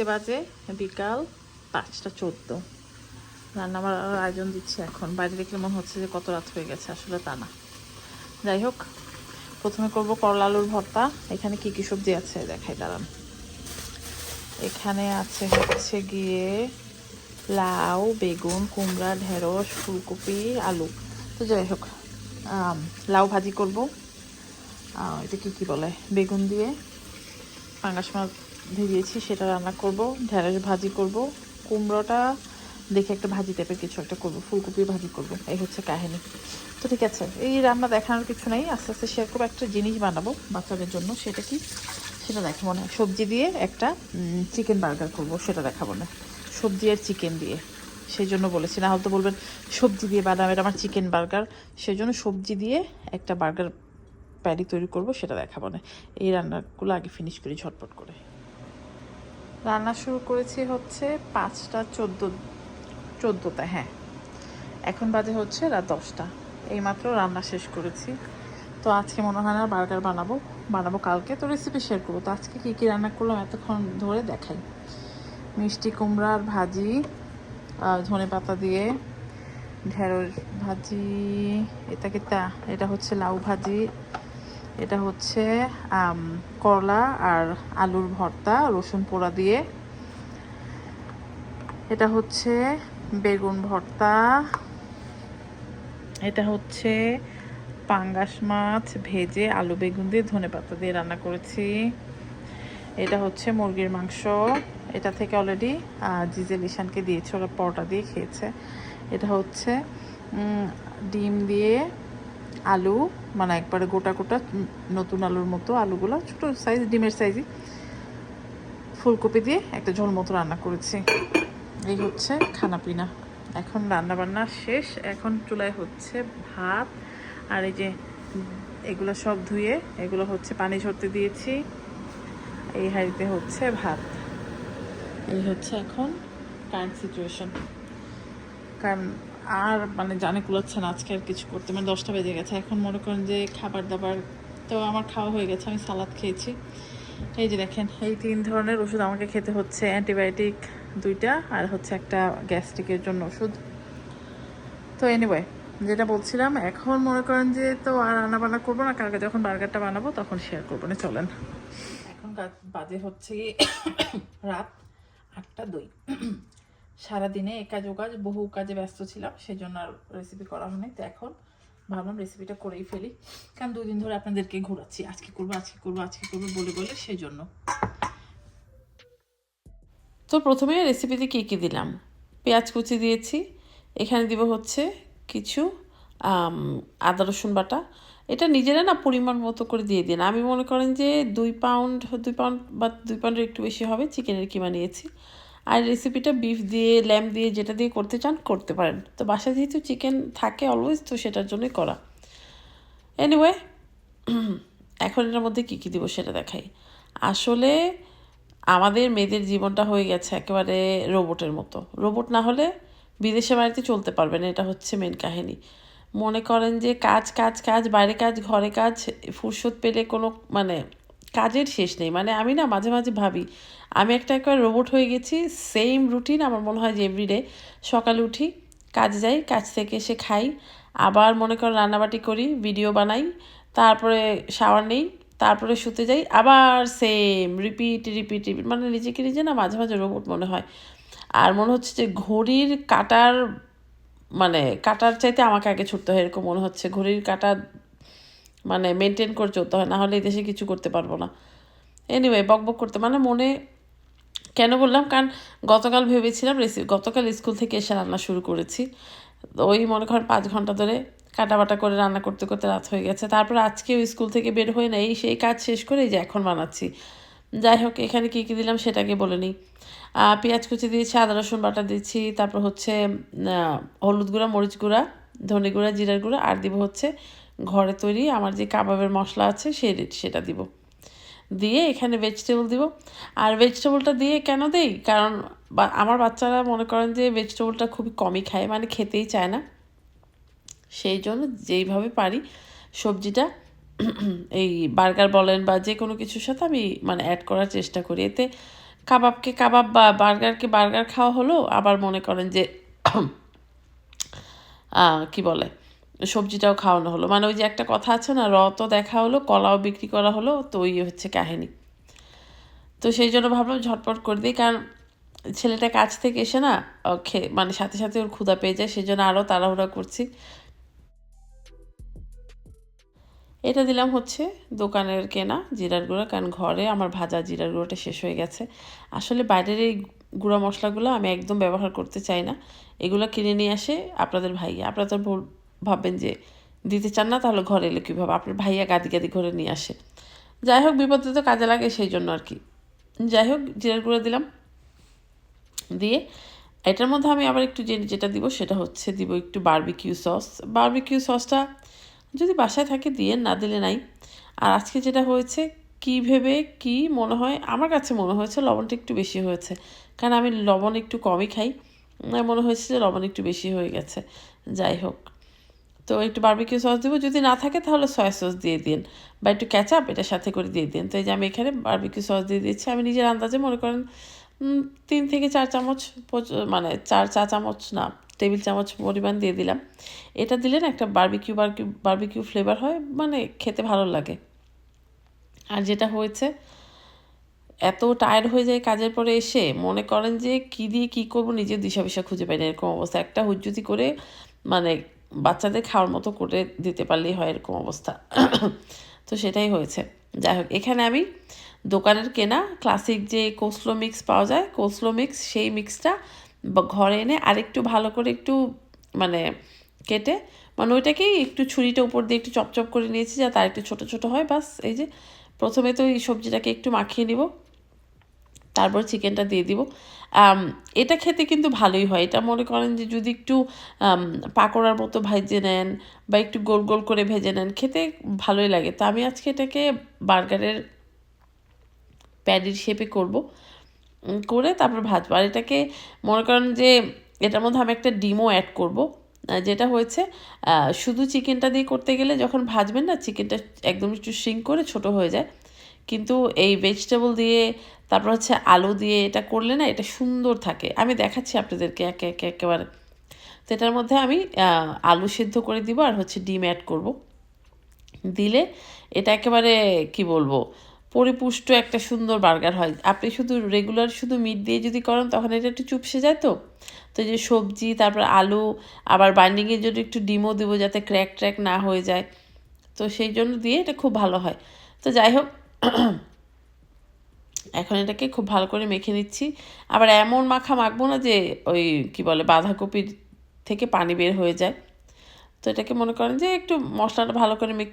ঘড়িতে বাজে বিকাল পাঁচটা চোদ্দ। রান্না আমার আয়োজন দিচ্ছে এখন। বাইরে দেখলে মনে হচ্ছে যে কত রাত হয়ে গেছে, আসলে তা না। যাই হোক, প্রথমে করব করলা আলুর ভর্তা। এখানে কি কি সবজি আছে? দেখাই, দাঁড়ান। এখানে আছে হচ্ছে গিয়ে লাউ, বেগুন, কুমড়া, ঢেঁড়স, ফুলকপি, আলু। তো যাই হোক লাউ ভাজি করব। এটা কি কি বলে? বেগুন দিয়ে পাঙ্গাস মাছ ভিজিয়েছি, সেটা রান্না করব, ঢেঁড়স ভাজি করব, কুমড়োটা দেখে একটা ভাজি টাইপের কিছু একটা করব ফুলকপি ভাজি করব, এই হচ্ছে কাহিনী। তো ঠিক আছে, এই রান্না দেখানোর কিছু নেই, আস্তে আস্তে শেয়ার করব, একটা জিনিস বানাবো বাচ্চাদের জন্য, সেটা কি? সেটা দেখাবো না, সবজি দিয়ে একটা চিকেন বার্গার করব, সেটা দেখাবো না, সবজি আর চিকেন দিয়ে। সেই জন্য বলেছি, না হয়তো বলবেন, সবজি দিয়ে বানাম এটা আমার চিকেন বার্গার সেই জন্য সবজি দিয়ে একটা বার্গার প্যাডি তৈরি করব, সেটা দেখাবো না। এই রান্নাগুলো আগে ফিনিশ করি ঝটপট করে। রান্না শুরু করেছি হচ্ছে পাঁচটা চোদ্দ চোদ্দোতে হ্যাঁ। এখন বাজে হচ্ছে রাত দশটা। এইমাত্র রান্না শেষ করেছি। তো আজকে মনে হয় না বার্গার বানাবো বানাবো কালকে। তো রেসিপি শেয়ার করব। তো আজকে কী কী রান্না করলাম এতক্ষণ ধরে দেখাই। মিষ্টি কুমড়ার ভাজি ধনে পাতা দিয়ে ঢেঁড়স ভাজি, এটাকে তা, এটা হচ্ছে লাউ ভাজি এটা হচ্ছে করলা আর আলুর ভর্তা, রসুন পোড়া দিয়ে। এটা হচ্ছে বেগুন ভর্তা। এটা হচ্ছে পাঙ্গাস মাছ ভেজে আলু বেগুন দিয়ে ধনে পাতা দিয়ে রান্না করেছি। এটা হচ্ছে মুরগির মাংস। এটা থেকে অলরেডি জিজেল ইশানকে দিয়েছে, ওরা পরোটা দিয়ে খেয়েছে। এটা হচ্ছে ডিম দিয়ে আলু মানে একবারে গোটা গোটা নতুন আলুর মতো আলুগুলো, ছোট সাইজ ডিমের সাইজই ফুলকপি দিয়ে একটা ঝোল মতো রান্না করেছি। এই হচ্ছে খানা পিনা এখন রান্না বান্না শেষ। এখন চুলায় হচ্ছে ভাত। আর এই যে এগুলো সব ধুয়ে, এগুলো হচ্ছে পানি ঝরতে দিয়েছি। এই হাঁড়িতে হচ্ছে ভাত। এই হচ্ছে এখন কারেন্ট সিচুয়েশন কারণ আর মানে জানে কুলাচ্ছে না, আজকে আর কিছু করতে। মানে দশটা বেজে গেছে। এখন মনে করেন যে খাবার দাবার তো আমার খাওয়া হয়ে গেছে, আমি সালাদ খেয়েছি। এই যে দেখেন, এই তিন ধরনের ওষুধ আমাকে খেতে হচ্ছে। অ্যান্টিবায়োটিক দুইটা আর হচ্ছে একটা গ্যাস্ট্রিকের জন্য ওষুধ। তো এনিওয়ে যেটা বলছিলাম, এখন মনে করেন যে তো আর রান্না বান্না করব না। কালকে যখন বার্গারটা বানাবো, তখন শেয়ার করব। না, চলেন। এখন বাজে হচ্ছে রাত আটটা দুই। সারাদিনে এ কাজ ও কাজ বহু কাজে ব্যস্ত ছিলাম সেই জন্য আর রেসিপি করা হয়নি। তো এখন ভাবলাম রেসিপিটা করেই ফেলি। কারণ দুদিন ধরে আপনাদেরকে ঘোরাচ্ছি, আজকে করব আজকে করব আজকে করব বলে বলে সেই জন্য তো প্রথমে রেসিপিতে কী কী দিলাম? পেঁয়াজ কুচি দিয়েছি, এখানে দিব হচ্ছে কিছু আদা রসুন বাটা। এটা নিজেরা না পরিমাণ মতো করে দিয়ে দিন। আমি মনে করেন যে দুই পাউন্ড দুই পাউন্ড বা দুই পাউন্ডের একটু বেশি হবে চিকেনের কিমা নিয়েছি। আর রেসিপিটা বিফ দিয়ে ল্যাম্প দিয়ে, যেটা দিয়ে করতে চান, করতে পারেন। তো বাসায় যেহেতু চিকেন থাকে অলওয়েজ তো সেটার জন্যই করা। এনিওয়ে এখন এটার মধ্যে কী কী দিব সেটা দেখাই। আসলে আমাদের মেয়েদের জীবনটা হয়ে গেছে একেবারে রোবটের মতো। রোবট না হলে বিদেশে বাড়িতে চলতে পারবে না, এটা হচ্ছে মেন কাহিনী। মনে করেন যে কাজ কাজ কাজ, বাইরে কাজ, ঘরে কাজ, ফুরসত পেলে কোনো মানে কাজের শেষ নেই। মানে আমি না মাঝে মাঝে ভাবি, আমি একটা একবার রোবট হয়ে গেছি সেম রুটিন আমার মনে হয় যে এভরিডে সকালে উঠি, কাজ যাই, কাজ থেকে এসে খাই, আবার মনে করেন রান্নাবাটি করি ভিডিও বানাই, তারপরে শাওয়ার নেই, তারপরে শুতে যাই, আবার সেম রিপিট রিপিট রিপিট মানে নিজেকে নিজে না মাঝে মাঝে রোবট মনে হয়। আর মনে হচ্ছে যে ঘড়ির কাটার মানে কাটার চাইতে আমাকে আগে ছুটতে হয়, এরকম মনে হচ্ছে। ঘড়ির কাটা মানে মেনটেন করে চলতে হয় না হলে এই দেশে কিছু করতে পারব না। এনিওয়ে বক বক করতে মানে মনে কেন বললাম? কারণ গতকাল ভেবেছিলাম রেসিপি গতকাল স্কুল থেকে এসে রান্না শুরু করেছি। ওই মনে করেন পাঁচ ঘণ্টা ধরে কাটাবাটা করে রান্না করতে করতে রাত হয়ে গেছে। তারপর আজকেও স্কুল থেকে বের হয়ে নেই, সেই কাজ শেষ করে এই যে এখন বানাচ্ছি। যাই হোক, এখানে কী কী দিলাম সেটাকে বলে নিই। পেঁয়াজ কুচি দিয়েছি, আদা, রসুন বাটা দিচ্ছি তারপর হচ্ছে হলুদ গুঁড়া, মরিচ গুঁড়া, ধনে গুঁড়া, জিরার গুঁড়া, আর দিব হচ্ছে ঘরে তৈরি আমার যে কাবাবের মশলা আছে সে সেটা দিব। দিয়ে এখানে ভেজিটেবল দিব। আর ভেজিটেবলটা দিয়ে কেন দেই? কারণ আমার বাচ্চারা মনে করেন যে ভেজিটেবলটা খুবই কমই খায় মানে খেতেই চায় না। সেই জন্য যেইভাবে পারি সবজিটা এই বার্গার বলেন বা যে কোনো কিছুর সাথে আমি মানে অ্যাড করার চেষ্টা করি। এতে কাবাবকে কাবাব বা বার্গারকে বার্গার খাওয়া হলো। আবার মনে করেন যে কি বলে? সবজিটাও খাওয়ানো হলো। মানে ওই যে একটা কথা আছে না রত দেখা হলো, কলাও বিক্রি করা হলো, তো ওই হচ্ছে কাহিনী। তো সেই জন্য ভাবলাম ঝটপট করে দিই, কারণ ছেলেটা কাছ থেকে এসে না খে মানে সাথে সাথে ওর ক্ষুধা পেয়ে যায়, সেই জন্য আরও তাড়াহুড়া করছি। এটা দিলাম হচ্ছে দোকানের কেনা জিরার গুঁড়া, কারণ ঘরে আমার ভাজা জিরার গুঁড়োটা শেষ হয়ে গেছে। আসলে বাইরের এই গুঁড়া মশলাগুলো আমি একদম ব্যবহার করতে চাই না। এগুলো কিনে নিয়ে আসে আপনাদের ভাইয়া। ভুল ভাববেন যে দিতে চান না, তাহলে ঘরে এলে কীভাবে? আপনার ভাইয়া গাদি গাদি ঘরে নিয়ে আসে। যাই হোক, বিপদে তো কাজে লাগে সেই জন্য আর কি। যাই হোক, জিরার গুঁড়ো দিলাম। দিয়ে এটার মধ্যে আমি আবার একটু যেটা দিব, সেটা হচ্ছে দিব একটু বারবিকিউ সস বারবিকিউ সসটা যদি বাসায় থাকে, দিয়ে না দিলে নাই। আর আজকে যেটা হয়েছে, কি ভেবে, কি মনে হয়, আমার কাছে মনে হয়েছে লবণটা একটু বেশি হয়েছে। কারণ আমি লবণ একটু কমই খাই। মনে হয়েছে যে লবণ একটু বেশি হয়ে গেছে। যাই হোক। তো একটু বারবিকিউ সস দেবো। যদি না থাকে তাহলে সয়া সস দিয়ে দিন বা একটু ক্যাচাপ এটার সাথে করে দিয়ে দিন। তো এই যে আমি এখানে বারবিকিউ সস দিয়ে দিচ্ছি। আমি নিজের আন্দাজে মনে করেন তিন থেকে চার চামচ মানে চার চা চামচ না, টেবিল চামচ পরিমাণ দিয়ে দিলাম। এটা দিলে না একটা বারবিকিউ বারবিকিউ বারবিকিউ ফ্লেভার হয় মানে খেতে ভালো লাগে। আর যেটা হয়েছে, এত টায়ার্ড হয়ে যায় কাজের পরে এসে মনে করেন যে কি দিয়ে কি করব নিজের দিশা বিশা খুঁজে পাই না, এরকম অবস্থা। একটা হুজ্জুতি করে মানে বাচ্চাদের খাওয়ার মতো করে দিতে পারলেই হয় এরকম অবস্থা। তো সেটাই হয়েছে। যাই হোক, এখানে আমি দোকানের কেনা ক্লাসিক যে কোসলো মিক্স পাওয়া যায় কোসলো মিক্স সেই মিক্সটা ঘরে এনে আরেকটু ভালো করে একটু মানে কেটে মানে ওইটাকেই একটু ছুরিটা উপর দিয়ে একটু চপচপ করে নিয়েছি যাতে আর একটু ছোটো ছোটো হয়। বাস এই যে প্রথমে তো এই সবজিটাকে একটু মাখিয়ে নিব, তারপর চিকেনটা দিয়ে দিব। এটা খেতে কিন্তু ভালোই হয়। এটা মনে করেন যে যদি একটু পাকোড়ার মতো ভেজে নেন বা একটু গোল গোল করে ভেজে নেন, খেতে ভালোই লাগে। তো আমি আজকে এটাকে বার্গারের প্যাডির শেপে করব। করে তারপর ভাজবো। আর এটাকে মনে করেন যে এটার মধ্যে আমি একটা ডিমও অ্যাড করব। যেটা হয়েছে শুধু চিকেনটা দিয়ে করতে গেলে যখন ভাজবেন না চিকেনটা একদম একটু সিঙ্ক করে ছোট হয়ে যায়। কিন্তু এই ভেজিটেবল দিয়ে, তারপর হচ্ছে আলু দিয়ে এটা করলে না এটা সুন্দর থাকে। আমি দেখাচ্ছি আপনাদেরকে একে একে একেবারে। তো এটার মধ্যে আমি আলু সিদ্ধ করে দিব আর হচ্ছে ডিম অ্যাড করব। দিলে এটা একেবারে, কি বলব, পরিপুষ্ট একটা সুন্দর বার্গার হয়। আপনি শুধু রেগুলার শুধু মিট দিয়ে যদি করেন তখন এটা একটু চুপসে যায় তো? তো যে সবজি, তারপর আলু, আবার বাইন্ডিংয়ের জন্য একটু ডিমও দেবো যাতে ক্র্যাক ট্র্যাক না হয়ে যায়। তো সেই জন্য দিয়ে এটা খুব ভালো হয়। তো যাই হোক এখন এটাকে খুব ভালো করে মেখে নিচ্ছি। আবার এমন মাখা মাখবো না যে ওই কি বলে বাঁধাকপির থেকে পানি বের হয়ে যায়। তো এটাকে মনে করেন যে একটু মশলাটা ভালো করে মেখ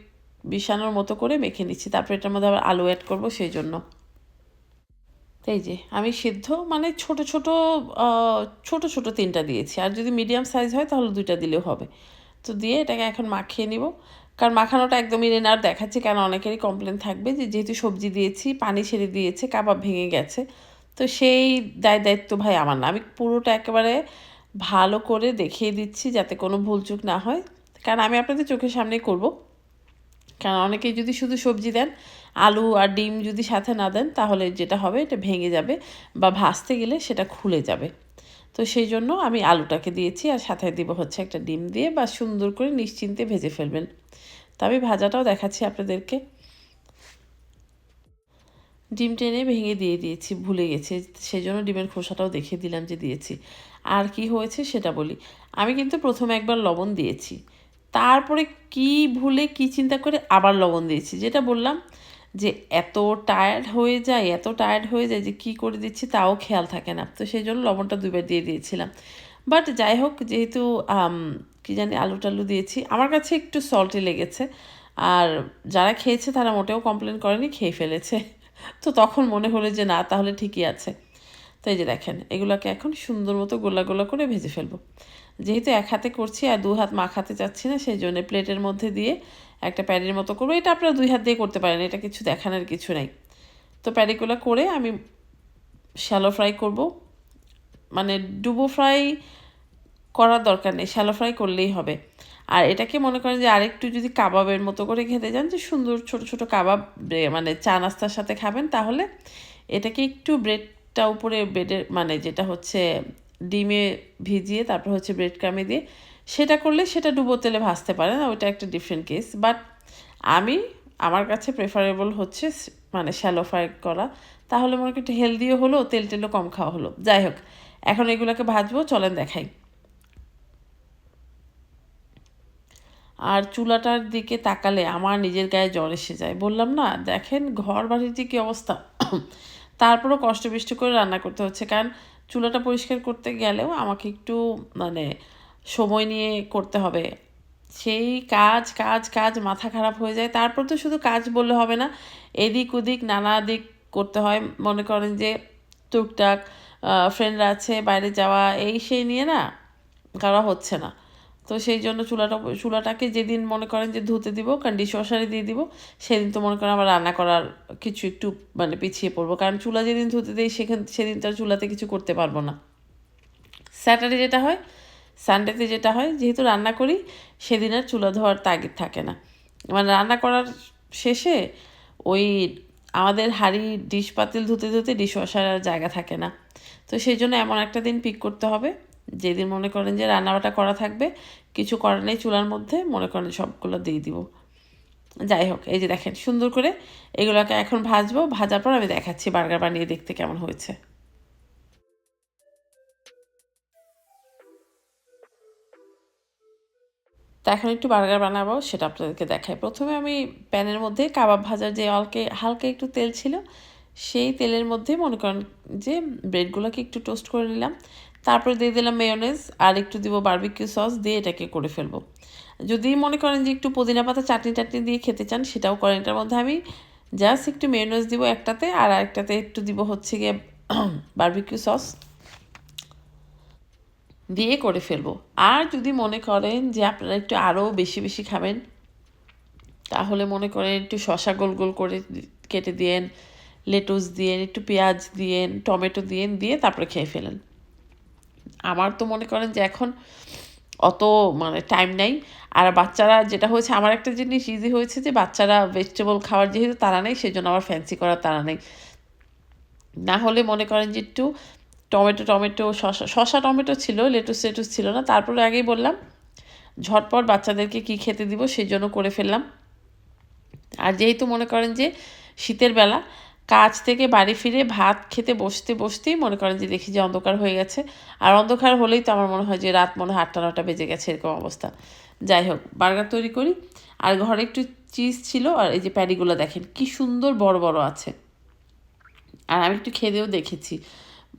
মিশানোর মতো করে মেখে নিচ্ছি। তারপর এটার মধ্যে আবার আলু অ্যাড করব সেই জন্য। এই যে, আমি সিদ্ধ মানে ছোট ছোট ছোট ছোট তিনটা দিয়েছি। আর যদি মিডিয়াম সাইজ হয় তাহলে দুইটা দিলেও হবে। তো দিয়ে এটাকে এখন মাখিয়ে নিব। কারণ মাখানোটা একদমই নেই না, আর দেখাচ্ছি কেন অনেকেরই কমপ্লেন থাকবে যে যেহেতু সবজি দিয়েছি, পানি ছেড়ে দিয়েছে, কাবাব ভেঙে গেছে। তো সেই দায় দায়িত্ব ভাই আমার না। আমি পুরোটা একেবারে ভালো করে দেখিয়ে দিচ্ছি যাতে কোনো ভুলচুক না হয়। কারণ আমি আপনাদের চোখের সামনেই করব। কারণ অনেকেই যদি শুধু সবজি দেন, আলু আর ডিম যদি সাথে না দেন, তাহলে যেটা হবে, এটা ভেঙে যাবে বা ভাজতে গেলে সেটা খুলে যাবে। তো সেই জন্য আমি আলুটাকে দিয়েছি আর সাথে দিব হচ্ছে একটা ডিম দিয়ে বা সুন্দর করে নিশ্চিন্তে ভেজে ফেলবেন। তো আমি ভাজাটাও দেখাচ্ছি আপনাদেরকে। ডিম টেনে ভেঙে দিয়ে দিয়েছি, ভুলে গেছি। সেই জন্য ডিমের খোসাটাও দেখিয়ে দিলাম যে দিয়েছি। আর কি হয়েছে সেটা বলি। আমি কিন্তু প্রথমে একবার লবণ দিয়েছি। তারপরে কি ভুলে কি চিন্তা করে আবার লবণ দিয়েছি। যেটা বললাম যে এত টায়ার্ড হয়ে যায়, এত টায়ার্ড হয়ে যায় যে কি করে দিচ্ছি তাও খেয়াল থাকে না। তো সেই জন্য লবণটা দুইবার দিয়ে দিয়েছিলাম। বাট যাই হোক, যেহেতু কি জানি আলু টালু দিয়েছি, আমার কাছে একটু সল্টি লেগেছে। আর যারা খেয়েছে তারা মোটেও কমপ্লেন করেনি, খেয়ে ফেলেছে। তো তখন মনে হলো যে না, তাহলে ঠিকই আছে। তো এই যে দেখেন, এগুলোকে এখন সুন্দর মতো গোলা গোলা করে ভেজে ফেলব। যেহেতু এক হাতে করছি আর দু হাত মাখাতে চাচ্ছি না, সেই জন্য প্লেটের মধ্যে দিয়ে একটা প্যাডির মতো করব। এটা আপনারা দুই হাত দিয়ে করতে পারেন, এটা কিছু দেখানোর কিছু নাই। তো প্যাডিগুলো করে আমি শ্যালো ফ্রাই করব। মানে ডুবো ফ্রাই করার দরকার নেই শ্যালো ফ্রাই করলেই হবে। আর এটাকে মনে করেন যে আরেকটু যদি কাবাবের মতো করে খেতে যান, যে সুন্দর ছোট ছোট কাবাব মানে চা নাস্তার সাথে খাবেন, তাহলে এটাকে একটু ব্রেডটা উপরে ব্রেডের মানে যেটা হচ্ছে ডিমে ভিজিয়ে, তারপর হচ্ছে ব্রেড ক্রামে দিয়ে, সেটা করলে সেটা ডুবো তেলে ভাজতে পারেন ওইটা একটা ডিফারেন্ট কেস বাট আমি, আমার কাছে প্রেফারেবল হচ্ছে মানে শ্যালো ফ্রাই করা। তাহলে মনে একটু হেলদিও হলো, তেল টেলও কম খাওয়া হলো। যাই হোক, এখন এগুলোকে ভাজবো, চলেন দেখাই। আর চুলাটার দিকে তাকালে আমার নিজের গায়ে জ্বর এসে যায়। বললাম না, দেখেন ঘর বাড়ির যে কী অবস্থা। তারপরও কষ্ট বিষ্ট করে রান্না করতে হচ্ছে। কারণ চুলাটা পরিষ্কার করতে গেলেও আমাকে একটু মানে সময় নিয়ে করতে হবে। সেই কাজ কাজ কাজ মাথা খারাপ হয়ে যায়। তারপর তো শুধু কাজ বললে হবে না, এদিক ওদিক নানা দিক করতে হয়। মনে করেন যে টুকটাক ফ্রেন্ডরা আছে, বাইরে যাওয়া, এই সেই নিয়ে না, করা হচ্ছে না। তো সেই জন্য চুলাটা, চুলাটাকে যেদিন মনে করেন যে ধুতে দিব, কারণ ডিশওয়াশারে দিয়ে দিব, সেদিন তো মনে করেন আমার রান্না করার কিছু একটু মানে পিছিয়ে পড়ব। কারণ চুলা যেদিন ধুতে দিই, সেখান, সেদিন তো আর চুলাতে কিছু করতে পারব না। স্যাটারডে যেটা হয় সানডেতে যেটা হয়, যেহেতু রান্না করি, সেদিন আর চুলা ধোয়ার তাগিদ থাকে না। মানে রান্না করার শেষে ওই আমাদের হাঁড়ি ডিশ পাতিল ধুতে ধুতে ডিশওয়াশার আর জায়গা থাকে না। তো সেই জন্য এমন একটা দিন পিক করতে হবে। যেদিন মনে করেন যে রান্নাবাটা করা থাকবে, কিছু করার নেই, চুলার মধ্যে মনে করেন সবগুলো দিয়ে দিব। যাই হোক, এই যে দেখেন, সুন্দর করে এগুলোকে এখন ভাজবো, ভাজার পর আমি দেখাচ্ছি বার্গার বানিয়ে দেখতে কেমন হয়েছে। তো এখন একটু বার্গার বানাবো, সেটা আপনাদেরকে দেখাই। প্রথমে আমি প্যানের মধ্যে কাবাব ভাজার যে অল্কে, হালকা একটু তেল ছিল, সেই তেলের মধ্যে মনে করেন যে ব্রেডগুলোকে একটু টোস্ট করে নিলাম। তারপরে দিয়ে দিলাম মেয়োনেজ আর একটু দিব বারবিকিউ সস দিয়ে এটাকে করে ফেলব। যদি মনে করেন যে একটু পুদিনা পাতা, চাটনি টাটনি দিয়ে খেতে চান, সেটাও করেন। এটার মধ্যে আমি জাস্ট একটু মেয়োনেজ দিব একটাতে, আর একটাতে একটু দিব হচ্ছে গিয়ে বারবিকিউ সস দিয়ে করে ফেলব। আর যদি মনে করেন যে আপনারা একটু আরও বেশি বেশি খাবেন, তাহলে মনে করেন একটু শশা গোল গোল করে কেটে দিয়েন লেটুস দিয়েন, একটু পেঁয়াজ দিয়েন, টমেটো দিয়েন, দিয়ে তারপরে খেয়ে ফেলেন। আমার তো মনে করেন যে এখন অত মানে টাইম নাই। আর বাচ্চারা যেটা হয়েছে, আমার একটা জিনিস ইজি হয়েছে যে বাচ্চারা ভেজিটেবল খাওয়ার যেহেতু তারা নেই সেই জন্য আমার ফ্যান্সি করার তারা নেই। না হলে মনে করেন যে একটু টমেটো টমেটো শশা শশা টমেটো ছিল লেটুস লেটুস ছিল না। তারপরে আগেই বললাম, ঝটপট বাচ্চাদেরকে কি খেতে দিব, সেই জন্য করে ফেললাম। আর যেহেতু মনে করেন যে শীতের বেলা কাজ থেকে বাড়ি ফিরে ভাত খেতে বসতে বসতেই মনে করেন যে দেখি যে অন্ধকার হয়ে গেছে। আর অন্ধকার হলেই তো আমার মনে হয় যে রাত মনে হয় আটটা, নটা বেজে গেছে এরকম অবস্থা। যাই হোক, বার্গার তৈরি করি। আর ঘরে একটু চিজ ছিল আর এই যে প্যাডিগুলো দেখেন, কি সুন্দর বড় বড় আছে। আর আমি একটু খেতেও দেখেছি।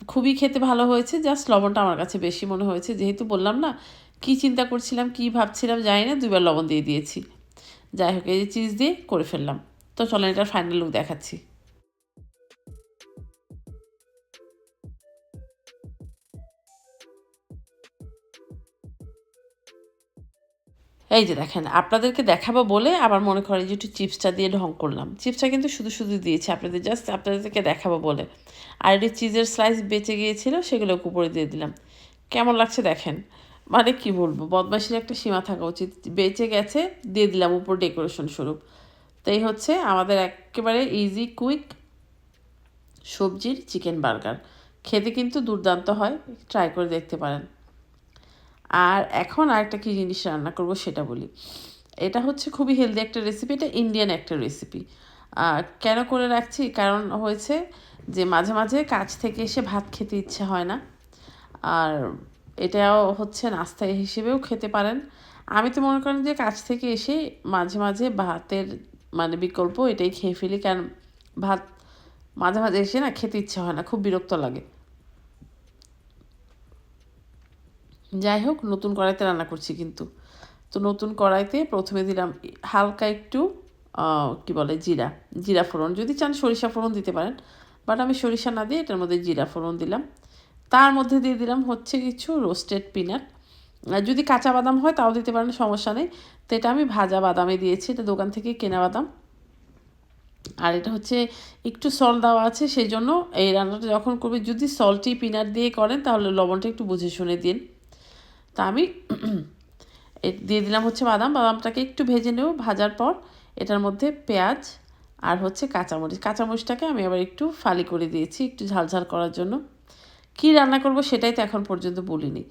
খুবই খেতে ভালো হয়েছে, জাস্ট লবণটা আমার কাছে বেশি মনে হয়েছে। যেহেতু বললাম না, কি চিন্তা করছিলাম, কি ভাবছিলাম জানি না, দুইবার লবণ দিয়ে দিয়েছি। যাই হোক, এই যে চিজ দিয়ে করে ফেললাম। তো চলেন এটার ফাইনাল লুক দেখাচ্ছি। এই যে দেখেন, আপনাদেরকে দেখাবো বলে আবার মনে করেন যে একটু চিপসটা দিয়ে ঢং করলাম। চিপসটা কিন্তু শুধু শুধু দিয়েছি, আপনাদের জাস্ট আপনাদেরকে দেখাবো বলে। আর একটু চিজের স্লাইস বেঁচে গিয়েছিল সেগুলো উপরে দিয়ে দিলাম। কেমন লাগছে দেখেন? মানে কি বলব বদমাসির একটা সীমা থাকা উচিত। বেঁচে গেছে, দিয়ে দিলাম উপর ডেকোরেশন স্বরূপ। তো এই হচ্ছে আমাদের একেবারে ইজি কুইক সবজির চিকেন বার্গার খেতে কিন্তু দুর্দান্ত হয় ট্রাই করে দেখতে পারেন। আর এখন আরেকটা কী জিনিস রান্না করব সেটা বলি। এটা হচ্ছে খুবই হেলদি একটা রেসিপি এটা ইন্ডিয়ান একটা রেসিপি কেন করে রাখছি? কারণ হয়েছে যে মাঝে মাঝে কাজ থেকে এসে ভাত খেতে ইচ্ছে হয় না। আর এটাও হচ্ছে নাস্তা হিসেবেও খেতে পারেন। আমি তো মনে করেন যে কাজ থেকে এসে মাঝে মাঝে ভাতের মানে বিকল্প এটাই খেয়ে ফেলি। কারণ ভাত মাঝে মাঝে এসে না খেতে ইচ্ছে হয় না, খুব বিরক্ত লাগে। যাই হোক, নতুন কড়াইতে রান্না করছি কিন্তু। তো নতুন কড়াইতে প্রথমে দিলাম হালকা একটু কি বলে, জিরা। জিরা ফোড়ন। যদি চান সরিষা ফোড়ন দিতে পারেন, বাট আমি সরিষা না দিয়ে এটার মধ্যে জিরা ফোড়ন দিলাম। তার মধ্যে দিয়ে দিলাম হচ্ছে কিছু রোস্টেড পিনাট। যদি কাঁচা বাদাম হয় তাও দিতে পারেন, সমস্যা নেই। তো এটা আমি ভাজা বাদামে দিয়েছি, এটা দোকান থেকে কেনা বাদাম। আর এটা হচ্ছে একটু সল দেওয়া আছে সেই জন্য এই রান্নাটা যখন করবে, যদি সল্টি পিনাট দিয়ে করেন তাহলে লবণটা একটু বুঝে শুনে দিন। তা আমি দিয়ে দিলাম হচ্ছে বাদাম। বাদামটাকে একটু ভেজে নেব। ভাজার পর এটার মধ্যে পেঁয়াজ আর হচ্ছে কাঁচামরিচ। কাঁচামরিচটাকে আমি আবার একটু ফালি করে দিয়েছি একটু ঝালঝাল করার জন্য। কী রান্না করব সেটাই তো এখন পর্যন্ত বলিনি।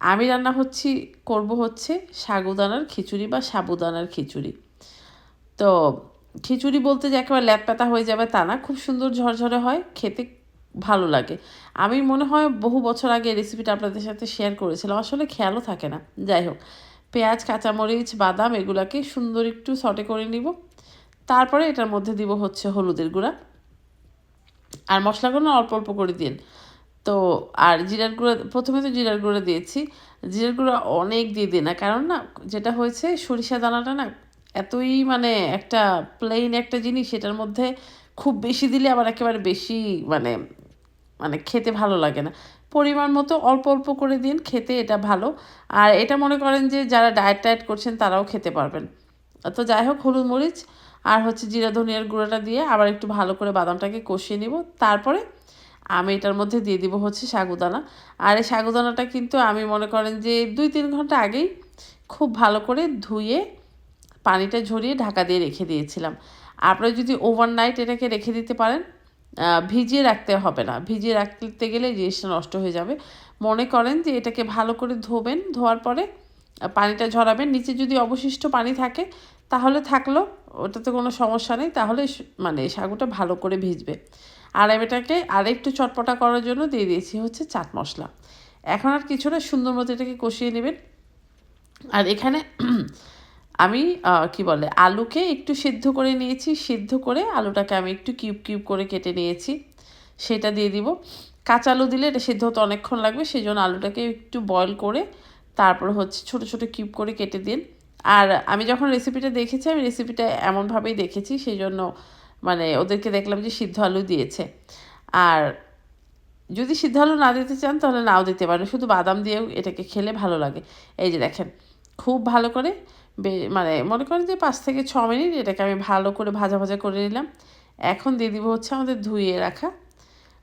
আমি রান্না হচ্ছি, করব হচ্ছে সাগুদানার খিচুড়ি বা সাবুদানার খিচুড়ি। তো খিচুড়ি বলতে যে একেবারে ল্যাপপাতা হয়ে যাবে তা না। খুব সুন্দর ঝরঝরে হয়। খেতে ভালো লাগে। আমি মনে হয় বহু বছর আগে রেসিপিটা আপনাদের সাথে শেয়ার করেছিলাম। আসলে খেয়ালও থাকে না। যাই হোক, পেঁয়াজ, কাঁচামরিচ, বাদাম এগুলাকে সুন্দর একটু সটে করে নিব। তারপরে এটার মধ্যে দিব হচ্ছে হলুদের গুঁড়া। আর মশলাগুলো অল্প অল্প করে দিন। তো আর জিরার গুঁড়া, প্রথমে তো জিরার গুঁড়া দিয়েছি। জিরার গুঁড়া অনেক দিয়ে দিই না। কারণ না, যেটা হয়েছে সরিষা দানাটা না, এতই মানে একটা প্লেন একটা জিনিস, সেটার মধ্যে খুব বেশি দিলে আবার একেবারে বেশি মানে মানে খেতে ভালো লাগে না। পরিমাণ মতো অল্প অল্প করে দিন, খেতে এটা ভালো। আর এটা মনে করেন যে যারা ডায়েট টায়েট করছেন তারাও খেতে পারবেন। তো যাই হোক, হলুদ মরিচ আর হচ্ছে জিরা ধনিয়ার গুঁড়োটা দিয়ে আবার একটু ভালো করে বাদামটাকে কষিয়ে নিব। তারপরে আমি এটার মধ্যে দিয়ে দিব হচ্ছে সাগুদানা আর এই সাগুদানাটা কিন্তু আমি মনে করেন যে দুই, তিন ঘণ্টা আগেই খুব ভালো করে ধুয়ে পানিটা ঝরিয়ে ঢাকা দিয়ে রেখে দিয়েছিলাম। আপনারা যদি ওভারনাইট এটাকে রেখে দিতে পারেন ভিজিয়ে রাখতে হবে না। ভিজিয়ে রাখতে গেলে জিনিসটা নষ্ট হয়ে যাবে। মনে করেন যে এটাকে ভালো করে ধোবেন, ধোয়ার পরে পানিটা ঝরাবেন। নিচে যদি অবশিষ্ট পানি থাকে, তাহলে থাকল, ওটাতে কোনো সমস্যা নেই। তাহলে মানে সাগুটা ভালো করে ভিজবে। আর আমি এটাকে আরেকটু চটপটা করার জন্য দিয়ে দিয়েছি হচ্ছে চাট মশলা। এখন আর কিছুটা সুন্দর মতো এটাকে কষিয়ে নেবেন। আর এখানে আমি কি বলে, আলুকে একটু সিদ্ধ করে নিয়েছি, সিদ্ধ করে আলুটাকে আমি একটু কিউব কিউব করে কেটে নিয়েছি, সেটা দিয়ে দিব। কাঁচা আলু দিলে এটা সিদ্ধ হতে অনেকক্ষণ লাগবে সেই জন্য আলুটাকে একটু বয়ল করে তারপর হচ্ছে ছোট ছোট কিউব করে কেটে দিন। আর আমি যখন রেসিপিটা দেখেছি, আমি রেসিপিটা এমনভাবেই দেখেছি সেই জন্য মানে ওদেরকে দেখলাম যে সিদ্ধ আলু দিয়েছে। আর যদি সিদ্ধ আলু না দিতে চান, তাহলে নাও দিতে পারেন, শুধু বাদাম দিয়েও এটাকে খেলে ভালো লাগে। এই যে দেখেন, খুব ভালো করে মানে মনে করেন যে পাঁচ থেকে ছ মিনিট এটাকে আমি ভালো করে ভাজা ভাজা করে নিলাম। এখন দিয়ে দিব হচ্ছে আমাদের ধুয়ে রাখা,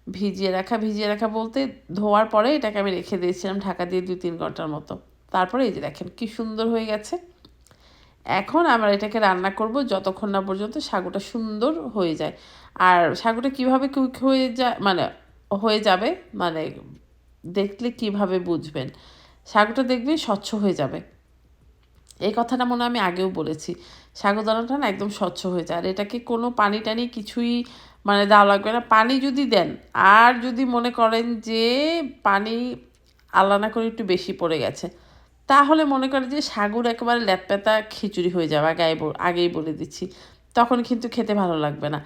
ভিজিয়ে রাখা। ভিজিয়ে রাখা বলতে ধোয়ার পরে এটাকে আমি রেখে দিয়েছিলাম ঢাকা দিয়ে দুই তিন ঘণ্টার মতো। তারপরে এই যে দেখেন কি সুন্দর হয়ে গেছে। এখন আমরা এটাকে রান্না করব যতক্ষণ না পর্যন্ত সাগুটা সুন্দর হয়ে যায়। আর সাগুটা কীভাবে কুইক হয়ে যায় মানে হয়ে যাবে মানে দেখলে কীভাবে বুঝবেন? সাগুটা দেখবে স্বচ্ছ হয়ে যাবে। এই কথাটা মনে আমি আগেও বলেছি। সাগুদানাটা না একদম স্বচ্ছ হয়ে যায়। আর এটাকে কোনো পানি টানি কিছুই মানে দেওয়া লাগবে না। পানি যদি দেন, আর যদি মনে করেন যে পানি আলাদা করে একটু বেশি পড়ে গেছে, তাহলে মনে করেন যে সাগুর একেবারে ল্যাপপ্যাতা খিচুড়ি হয়ে যাবে, আগে আগেই বলে দিচ্ছি। তখন কিন্তু খেতে ভালো লাগবে না।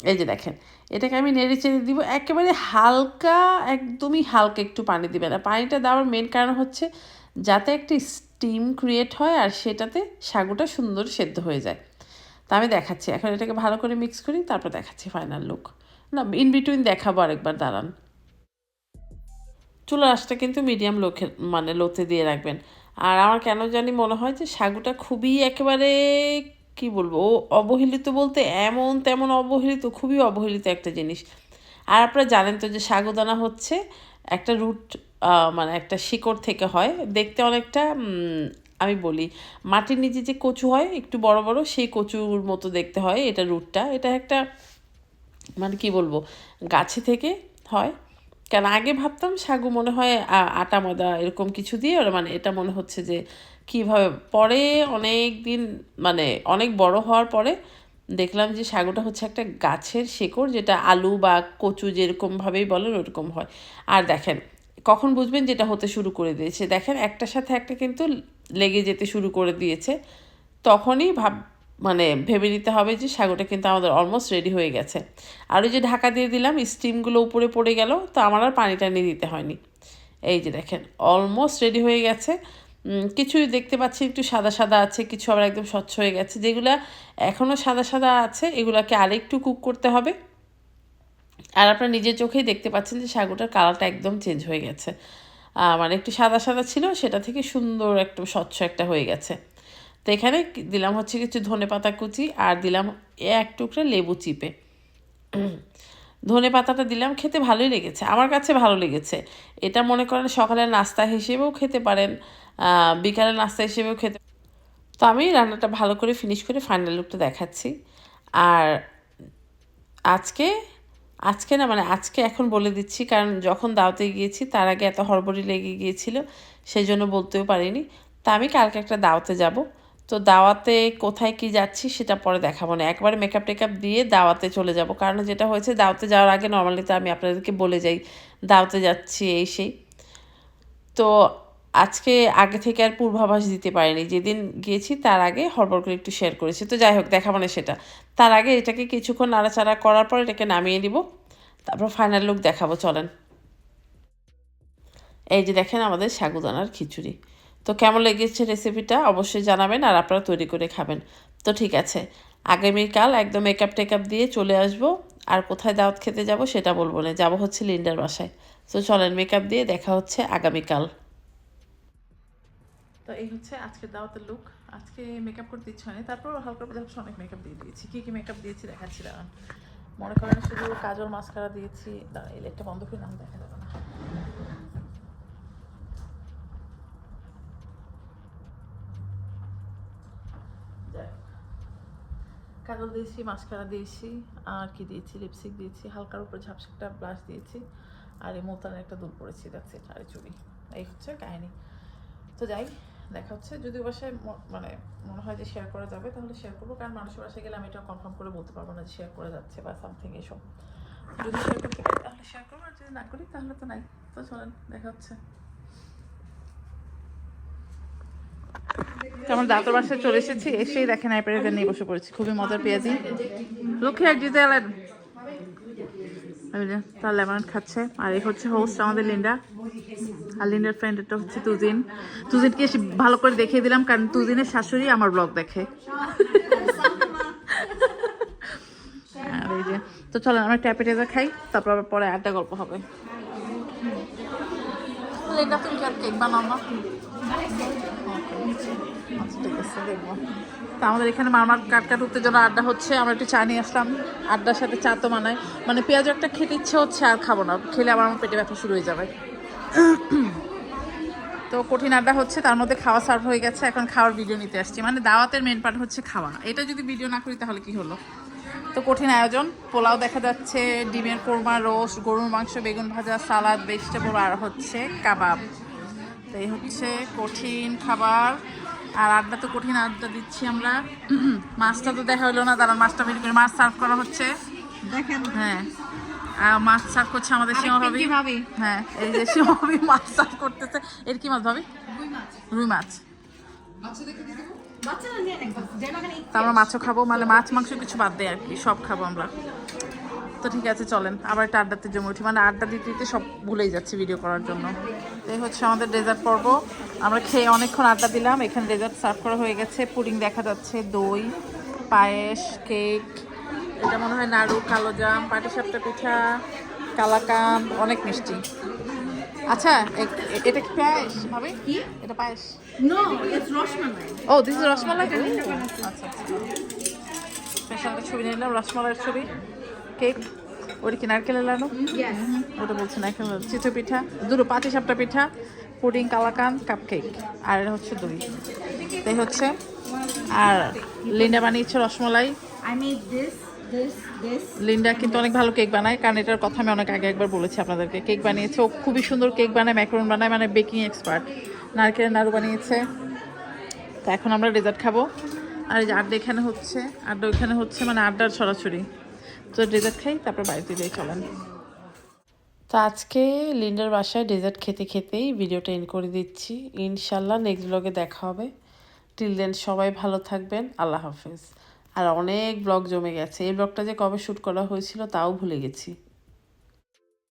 এই যে দেখেন, এটাকে আমি নেড়ে চেড়ে দিব। একেবারে হালকা, একদমই হালকা একটু পানি দিবে না। পানিটা দেওয়ার মেন কারণ হচ্ছে যাতে একটি স্টিম ক্রিয়েট হয় আর সেটাতে সাগুটা সুন্দর সেদ্ধ হয়ে যায়। তা আমি দেখাচ্ছি। এখন এটাকে ভালো করে মিক্স করি, তারপর দেখাচ্ছি ফাইনাল লুক না ইন বিটুইন দেখাবো আরেকবার, দাঁড়ান। চুলার আঁচটা কিন্তু মিডিয়াম লোকে মানে লোতে দিয়ে রাখবেন। আর আমার কেন জানি মনে হয় যে সাগুটা খুবই একেবারে, কি বলব, ও অবহেলিত বলতে এমন তেমন অবহেলিত, খুবই অবহেলিত একটা জিনিস। আর আপনারা জানেন তো যে সাগুদানা হচ্ছে একটা রুট মানে একটা শিকড় থেকে হয়। দেখতে অনেকটা আমি বলি, মাটির নিচে যে কচু হয়, একটু বড় বড়, সেই কচুর মতো দেখতে হয় এটা রুটটা। এটা একটা মানে কি বলব, গাছে থেকে হয়। কেন আগে ভাবতাম সাগু মনে হয় আটা, ময়দা এরকম কিছু দিয়ে ওরা মানে এটা মনে হচ্ছে যে কীভাবে পরে অনেক দিন মানে অনেক বড় হওয়ার পরে দেখলাম যে সাগুটা হচ্ছে একটা গাছের শেকড়, যেটা আলু বা কচু যেরকমভাবেই বলেন ওরকম হয়। আর দেখেন কখন বুঝবেন যেটা হতে শুরু করে দিয়েছে? দেখেন, একটার সাথে একটা কিন্তু লেগে যেতে শুরু করে দিয়েছে। তখনই ভাব মানে ভেবে নিতে হবে যে সাগরটা কিন্তু আমাদের অলমোস্ট রেডি হয়ে গেছে। আর ওই যে ঢাকা দিয়ে দিলাম স্টিমগুলো উপরে পড়ে গেল, তো আমার আর পানি টানি দিতে হয়নি। এই যে দেখেন অলমোস্ট রেডি হয়ে গেছে। কিছুই দেখতে পাচ্ছি, একটু সাদা সাদা আছে, কিছু আবার একদম স্বচ্ছ হয়ে গেছে। যেগুলা এখনও সাদা সাদা আছে, এগুলাকে আরেকটু কুক করতে হবে। আর আপনার নিজের চোখেই দেখতে পাচ্ছেন যে সাগুটার কালারটা একদম চেঞ্জ হয়ে গেছে। মানে একটু সাদা সাদা ছিল, সেটা থেকে সুন্দর একটু স্বচ্ছ একটা হয়ে গেছে। তো এখানে দিলাম হচ্ছে কিছু ধনে পাতা কুচি আর দিলাম এক টুকরা লেবু চিপে। ধনে পাতাটা দিলাম, খেতে ভালোই লেগেছে, আমার কাছে ভালো লেগেছে। এটা মনে করেন সকালের নাস্তা হিসেবেও খেতে পারেন বিকালের নাস্তা হিসেবেও খেতে তো আমি রান্নাটা ভালো করে ফিনিশ করে ফাইনাল লুকটা দেখাচ্ছি। আর আজকে আজকে না মানে আজকে এখন বলে দিচ্ছি, কারণ যখন দাওয়াতে গিয়েছি তার আগে এত হড়বড়ি লেগে গিয়েছিল, সেই জন্য বলতেও পারিনি। তা আমি কালকে একটা দাওয়াতে যাব। তো দাওয়াতে কোথায় কি যাচ্ছি সেটা পরে দেখাবো না। একবারে মেকআপ টেকআপ দিয়ে দাওয়াতে চলে যাব। কারণ যেটা হয়েছে, দাওয়াতে যাওয়ার আগে নর্মালি তো আমি আপনাদেরকে বলে যাই, দাওয়াতে যাচ্ছি এই সেই। তো আজকে আগে থেকে আর পূর্বাভাস দিতে পারিনি। যেদিন গিয়েছি তার আগে হড়বড় করে একটু শেয়ার করেছি। তো যাই হোক, দেখাবো না সেটা। তার আগে এটাকে কিছুক্ষণ নাড়াচাড়া করার পর এটাকে নামিয়ে নিব। তারপর ফাইনাল লুক দেখাবো, চলেন। এই যে দেখেন আমাদের সাগুদানার খিচুড়ি। তো কেমন লেগেছে রেসিপিটা অবশ্যই জানাবেন আর আপনারা তৈরি করে খাবেন। তো ঠিক আছে, আগামীকাল একদম মেকআপ টেকআপ দিয়ে চলে আসব। আর কোথায় দাওয়াত খেতে যাব সেটা বলব না, যাব হচ্ছে লিন্ডার বাসায়। তো চলেন মেকআপ দিয়ে দেখা হচ্ছে আগামীকাল। তো এই হচ্ছে আজকের দাওয়াতের লুক। আজকে মেকআপ করতে ইচ্ছা হয়নি। তারপর হালকা ভাবছি অনেক মেকআপ দিয়ে দিয়েছি। কী কী মেকআপ দিয়েছি দেখাচ্ছি, দাঁড়ান। মনে করেন শুধু কাজল মাস্কারা দিয়েছি। দাঁড়া এই লাইটটা বন্ধ করে নাম দেখা যাবে না। কাজল দিয়েছি মাস্কারা দিয়েছি, আর কি দিয়েছি? লিপস্টিক দিয়েছি, হালকার উপর একটা ব্লাশ দিয়েছি। আর এই মোতানের একটা দুল পরেছি দেখছি আর চুড়ি। এই হচ্ছে কাহিনী। তো যাই দেখা হচ্ছে যদি বাসায় মানে মনে হয় যে শেয়ার করা যাবে, তাহলে শেয়ার করব। কারণ মানুষের বাসায় গেলে আমি এটা কনফার্ম করে বলতে পারব না যে শেয়ার করা যাচ্ছে বা সামথিং এসব। যদি শেয়ার করতে পারি, তাহলে শেয়ার করব, আর যদি না করি, তাহলে তো নাই। তো চলেন, দেখা হচ্ছে। আমার দাঁতের বাসায় চলে এসেছি, এসেই দেখেন আইপ্যাডের নিয়ে বসে পড়েছি। খুবই মজার পেঁয়াজি। লক্ষ্মী আর জিতে তার লেমন খাচ্ছে। আর এই হচ্ছে হোস্ট আমাদের লিন্ডা। আর লিন্ডার ফ্রেন্ড এটা হচ্ছে তুজিন। তুজিনকে ভালো করে দেখিয়ে দিলাম, কারণ তুজিনের শাশুড়ি আমার ব্লগ দেখে। আর এই যে, তো চলো আমরা ট্যাপেটেজা খাই, তারপর আবার পরে আড্ডা গল্প হবে। লিন্ডা, তুমি কেক বানাও না? তা আমাদের এখানে মামার কাট কাট উত্তেজনা, আড্ডা হচ্ছে, আমরা একটু চা নিয়ে আসলাম। আড্ডার সাথে চা তো মানায়। মানে পেঁয়াজ একটা খেতে ইচ্ছে হচ্ছে, আর খাব না। খেলে আবার আমার পেটে ব্যথা শুরু হয়ে যাবে। তো কঠিন আড্ডা হচ্ছে, তার মধ্যে খাওয়া সার্ভ হয়ে গেছে। এখন খাওয়ার ভিডিও নিতে আসছি। মানে দাওয়াতের মেন পার্ট হচ্ছে খাওয়া। এটা যদি ভিডিও না করি, তাহলে কি হলো? তো কঠিন আয়োজন। পোলাও দেখা যাচ্ছে, ডিমের কোরমা, রোস্ট, গরুর মাংস, বেগুন ভাজা, সালাদ ভেজিটেবল আর হচ্ছে কাবাব। তো এই হচ্ছে কঠিন খাবার আর আড্ডা তো কঠিন আড্ডা দিচ্ছি আমরা। মাছটা তো দেখা হলো না তারা মাছটা বের করে মাছ সার্ভ করা হচ্ছে। দেখেন। হ্যাঁ আর মাছ সার্ভ করছে আমাদের সীমা ভাবি। হ্যাঁ এই যে সীমা ভাবি মাছ সার্ভ করতেছে। এর কি মাছ ভাবি? রুই মাছ। আমরা মাছও খাব মানে মাছ মাংস কিছু বাদ দেয় আর কি সব খাব আমরা। তো ঠিক আছে চলেন। আবার একটা আড্ডাতে জমে উঠি। মানে আড্ডা দিতে দিতে সব ভুলেই যাচ্ছে ভিডিও করার জন্য। এই হচ্ছে আমাদের ডেজার্ট পর্ব। আমরা খেয়ে অনেকক্ষণ আড্ডা দিলাম। এখানে ডেজার্ট সার্ভ করা হয়ে গেছে। পুডিং দেখা যাচ্ছে দই পায়েস কেক এটা মনে হয় নাড়ু কালোজাম পাটিসাপটা পিঠা কালাকান্দ অনেক মিষ্টি। আচ্ছা এটা কি পায়েস ভাবে কি? এটা পায়েস? No it's rasmalai. O this is rasmalai? আচ্ছা আচ্ছা। স্পেশালটা ছবি নিলাম রসমালাইয়ের ছবি। কেক ওটা কি নারকেলের লাড়ু ওটা বলছে নারকেল চিতই পিঠা দুটো পাটি সাপটা পিঠা পুডিং কালাকান কাপ কেক আর এটা হচ্ছে দই। তাই হচ্ছে। আর লিন্ডা বানিয়েছে রসমালাই। লিন্ডা কিন্তু অনেক ভালো কেক বানায় কারণ এটার কথা আমি অনেক আগে একবার বলেছি আপনাদেরকে। কেক বানিয়েছে ও খুবই সুন্দর কেক বানায় ম্যাকারন বানায় মানে বেকিং এক্সপার্ট নারকেলের নাড়ু বানিয়েছে। তো এখন আমরা ডেজার্ট খাব। আর এই যে আড্ডা এখানে হচ্ছে আড্ডা ওইখানে হচ্ছে মানে আড্ডার ছড়াছড়ি। তো ডেজার্ট খাই, তারপর বাড়িতে যাই, চলেন। তো আজকে লিন্ডার বাসায় ডেজার্ট খেতে খেতেই ভিডিওটা এন্ড করে দিচ্ছি। ইনশাল্লাহ নেক্সট ব্লগে দেখা হবে। টিল দেন সবাই ভালো থাকবেন, আল্লাহ হাফেজ। আর অনেক ব্লগ জমে গেছে। এই ব্লগটা যে কবে শ্যুট করা হয়েছিল তাও ভুলে গেছি।